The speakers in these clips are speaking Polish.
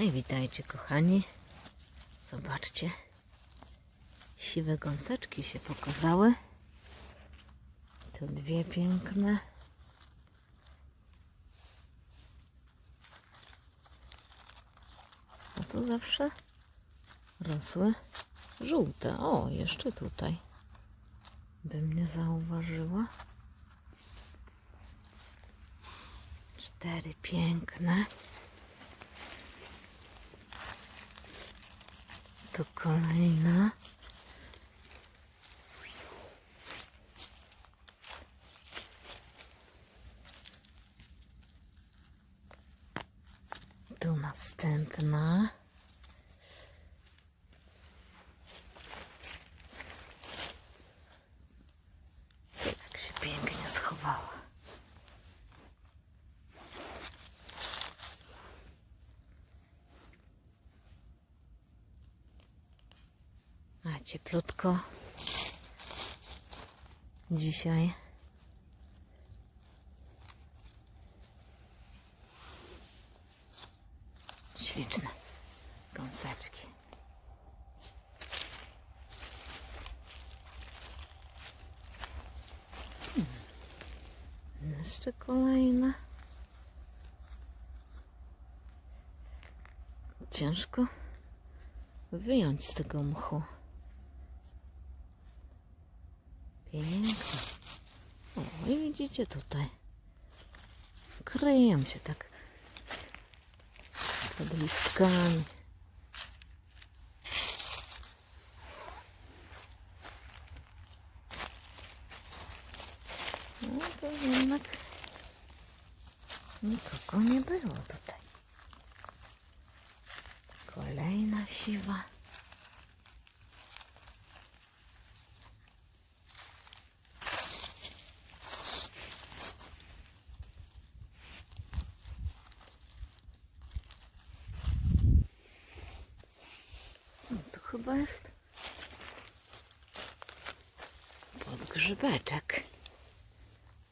No i witajcie kochani. Zobaczcie. Siwe gąseczki się pokazały. Tu dwie piękne. A tu zawsze rosły żółte. O, jeszcze tutaj. Bym nie zauważyła. Cztery piękne. Tu kolejna. Tu następna. Jak się pięknie schowała. A cieplutko. Dzisiaj. Śliczne gąseczki. Hmm. Jeszcze kolejne. Ciężko wyjąć z tego mchu. Pięknie. I widzicie tutaj. Kryją się tak pod listkami. No to jednak nikogo nie było tutaj. Kolejna siwa. No to chyba jest podgrzybeczek.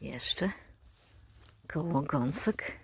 Jeszcze koło gąsek.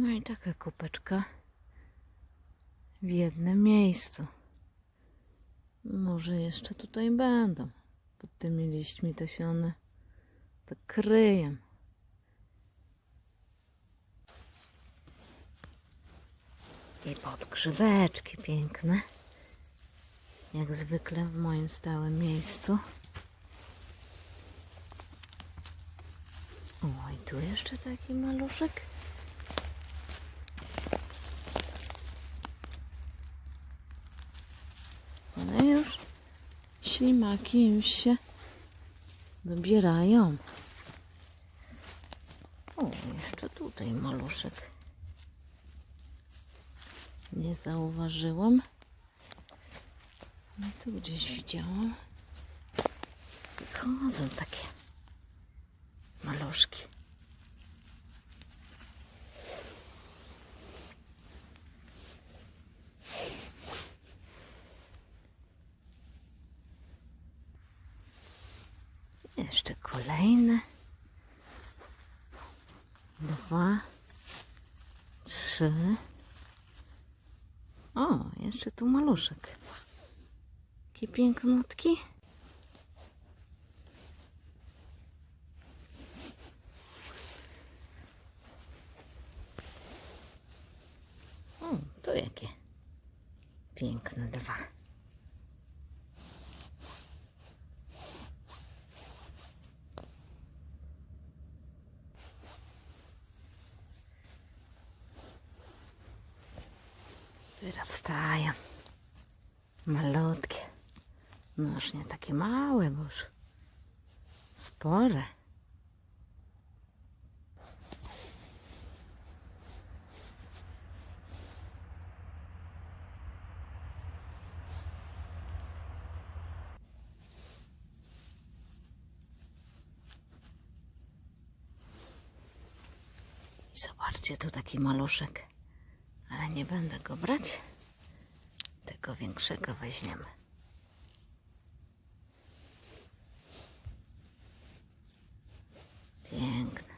No i taka kupeczka w jednym miejscu. Może jeszcze tutaj będą. Pod tymi liśćmi to się one tak kryją. I podgrzybeczki piękne. Jak zwykle w moim stałym miejscu. O, i tu jeszcze taki maluszek. Ale już ślimaki już się dobierają. O, jeszcze tutaj maluszek. Nie zauważyłam. No tu gdzieś widziałam. Chodzą takie Jeszcze kolejne. Dwa. Trzy. O, jeszcze tu maluszek. Taki pięknutki. O, tu jakie piękne dwa. Malutkie. No już nie takie małe, bo już Spore. Zobaczcie, tu taki maluszek. Ale nie będę go brać. Tego większego weźmiemy. Piękny.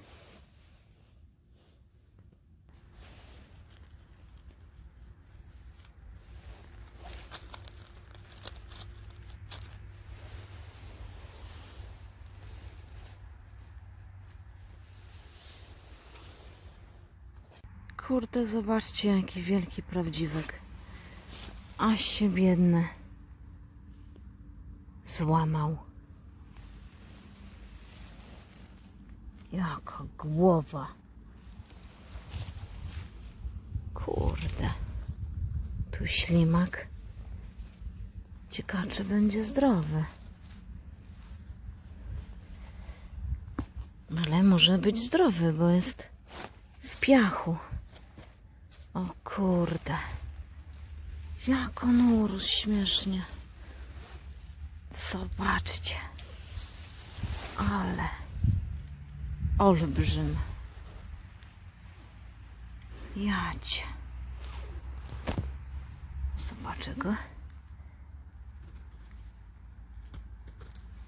Kurde, zobaczcie, jaki wielki prawdziwek. A się biedny. Złamał. Jaka głowa. Kurde. Tu ślimak. Ciekawe, czy będzie zdrowy. Ale może być zdrowy, bo jest w piachu. O kurde. Jak on urósł śmiesznie. Zobaczcie. Ale olbrzym. Jacie. Zobaczę go.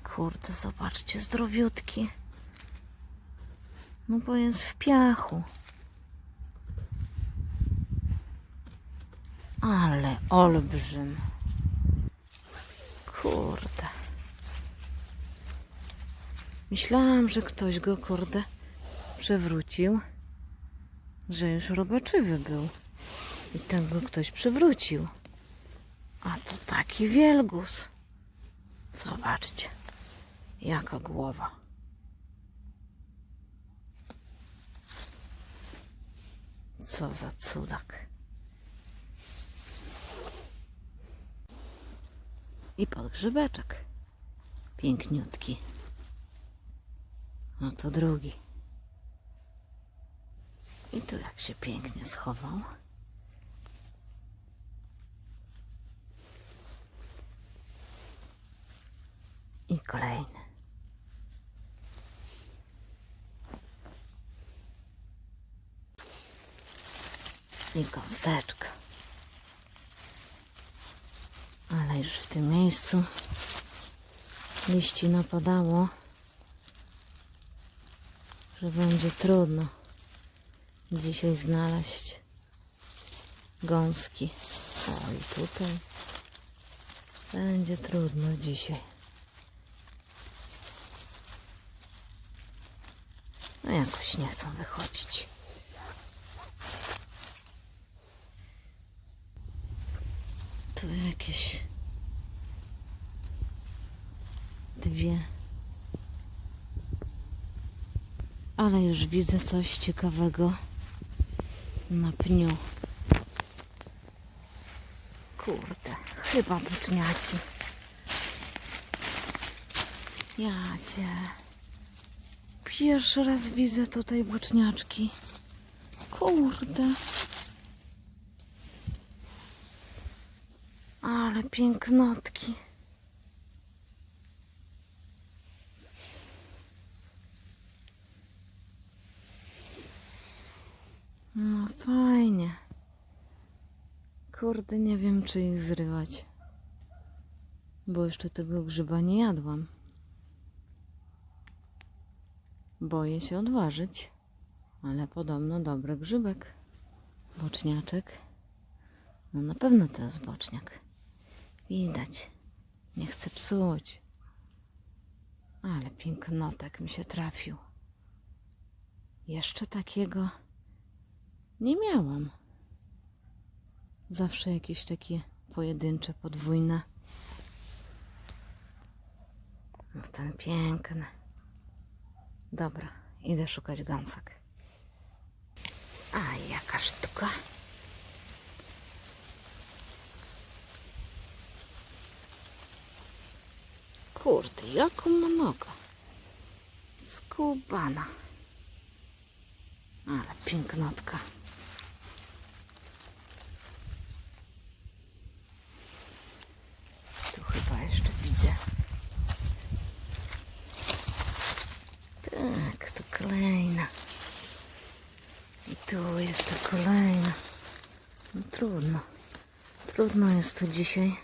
Kurde, zobaczcie, zdrowiutki. No bo jest w piachu. Ale olbrzym. Kurde. Myślałam, że ktoś go, kurde, przewrócił. Że już robaczywy był. I ten go ktoś przewrócił. A to taki wielgus. Zobaczcie. Jaka głowa. Co za cudak. I podgrzybeczek. Piękniutki. No to drugi. I tu jak się pięknie schował. I kolejny. I gąseczka. Ale już w tym miejscu liści napadało, że będzie trudno dzisiaj znaleźć gąski. O i tutaj będzie trudno dzisiaj. No jakoś nie chcą wychodzić. Tu jakieś dwie. Ale już widzę coś ciekawego na pniu. Kurde, chyba boczniaki. Ja. Pierwszy raz widzę tutaj boczniaczki. Kurde. Ale pięknotki. No fajnie. Kurde, nie wiem czy ich zrywać. Bo jeszcze tego grzyba nie jadłam. Boję się odważyć. Ale podobno dobry grzybek. Boczniaczek. No na pewno to jest boczniak. Widać. Nie chcę psuć. Ale pięknotek mi się trafił. Jeszcze takiego nie miałam. Zawsze jakieś takie pojedyncze, podwójne. No ten piękny. Dobra, idę szukać gąsek. A jaka sztuka. Kurde, jaką ma nogę. Skubana. Ale pięknotka. Tu chyba jeszcze widzę. Tak, to kolejna. I tu jeszcze kolejna. No trudno. Trudno jest tu dzisiaj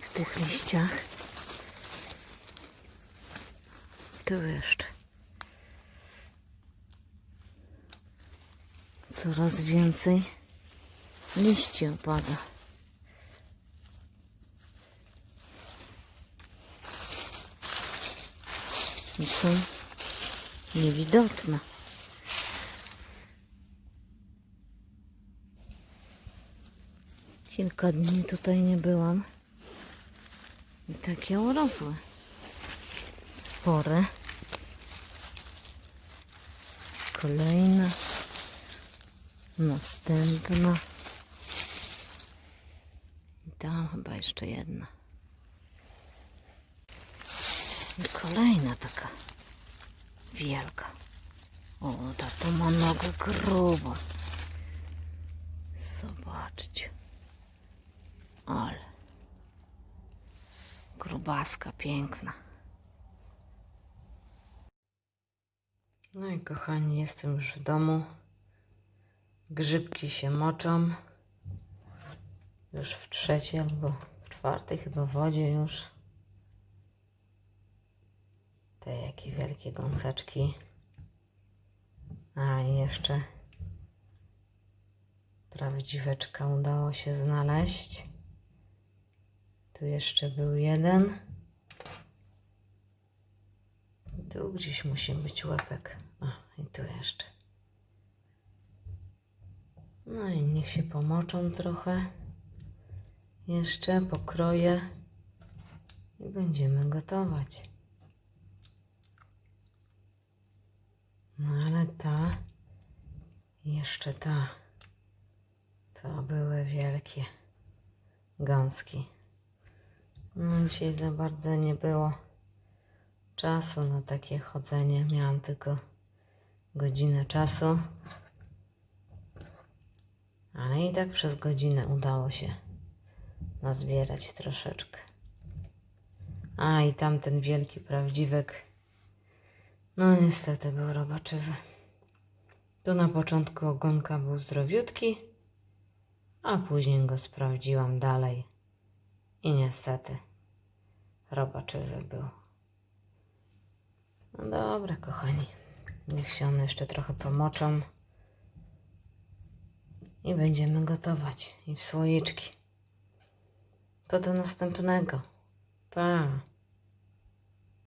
w tych liściach. Tu jeszcze. Coraz więcej liści opada. I są niewidoczne. Kilka dni tutaj nie byłam. I takie urosłe. Spore. Kolejna. Następna. I tam chyba jeszcze jedna. I kolejna taka wielka. O, ta to ma nogę grubą. Zobaczcie. Ale. Grubaska piękna. No i kochani, jestem już w domu. Grzybki się moczą. Już w trzeciej albo w czwartej chyba wodzie już. Te jakie wielkie gąseczki. A i jeszcze prawdziweczka udało się znaleźć. Tu jeszcze był jeden. I Tu gdzieś musi być łepek. A, i tu jeszcze. No i niech się pomoczą trochę. Jeszcze pokroję i będziemy gotować. No ale ta, jeszcze ta, to były wielkie gąski. No dzisiaj za bardzo nie było czasu na takie chodzenie. Miałam tylko godzinę czasu. Ale i tak przez godzinę udało się nazbierać troszeczkę. A i tamten wielki prawdziwek, no niestety był robaczywy. Tu na początku ogonka był zdrowiutki, a później go sprawdziłam dalej i niestety robaczywy był. No dobra, kochani, niech się one jeszcze trochę pomoczą i będziemy gotować i w słoiczki. To do następnego. Pa!